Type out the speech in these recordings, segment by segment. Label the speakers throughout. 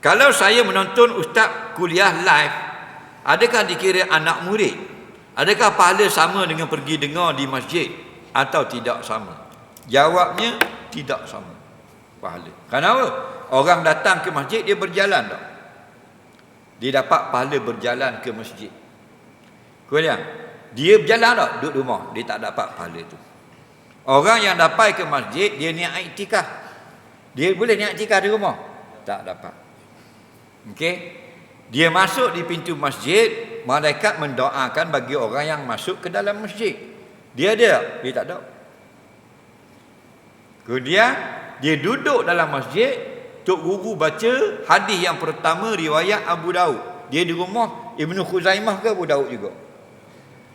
Speaker 1: Kalau saya menonton ustaz kuliah live, adakah dikira anak murid? Adakah pahala sama dengan pergi dengar di masjid atau tidak sama? Jawabnya tidak sama pahala. Kenapa? Orang datang ke masjid dia berjalan tak? Dia dapat pahala berjalan ke masjid. Kemudian dia berjalan tak? Duduk rumah, dia tak dapat pahala tu. Orang yang dapat ke masjid dia niat iktikaf. Dia boleh niat iktikaf di rumah? Tak dapat. Okey. Dia masuk di pintu masjid, malaikat mendoakan bagi orang yang masuk ke dalam masjid. Dia ada? Dia tak ada. Kemudian dia duduk dalam masjid, Tok Guru baca hadis yang pertama riwayat Abu Daud. Dia di rumah Ibnu Khuzaimah ke Abu Daud juga.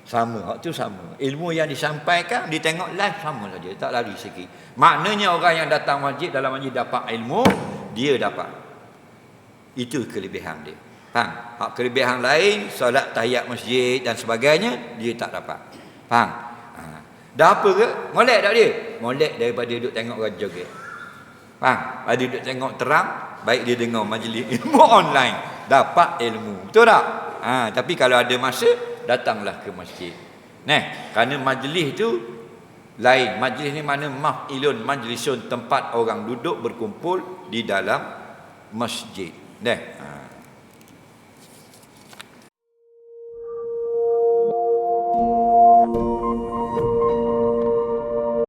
Speaker 1: Sama, hak tu sama. Ilmu yang disampaikan, dia tengok live sama saja, tak lari sikit. Maknanya orang yang datang masjid dalam masjid dapat ilmu, dia dapat. Itu kelebihan dia. Faham? Hak kelebihan lain, solat tahiyat masjid dan sebagainya, dia tak dapat. Faham? Ha. Dah apa ke? Molek tak dia? Molek daripada duduk tengok orang joget. Faham? Pada duduk tengok terang, baik dia dengar majlis ilmu online. Dapat ilmu. Betul tak? Ha, tapi kalau ada masa, datanglah ke masjid. Nah, kerana majlis tu lain. Majlis ni mana maf'ilun majlisun tempat orang duduk berkumpul di dalam masjid. 对。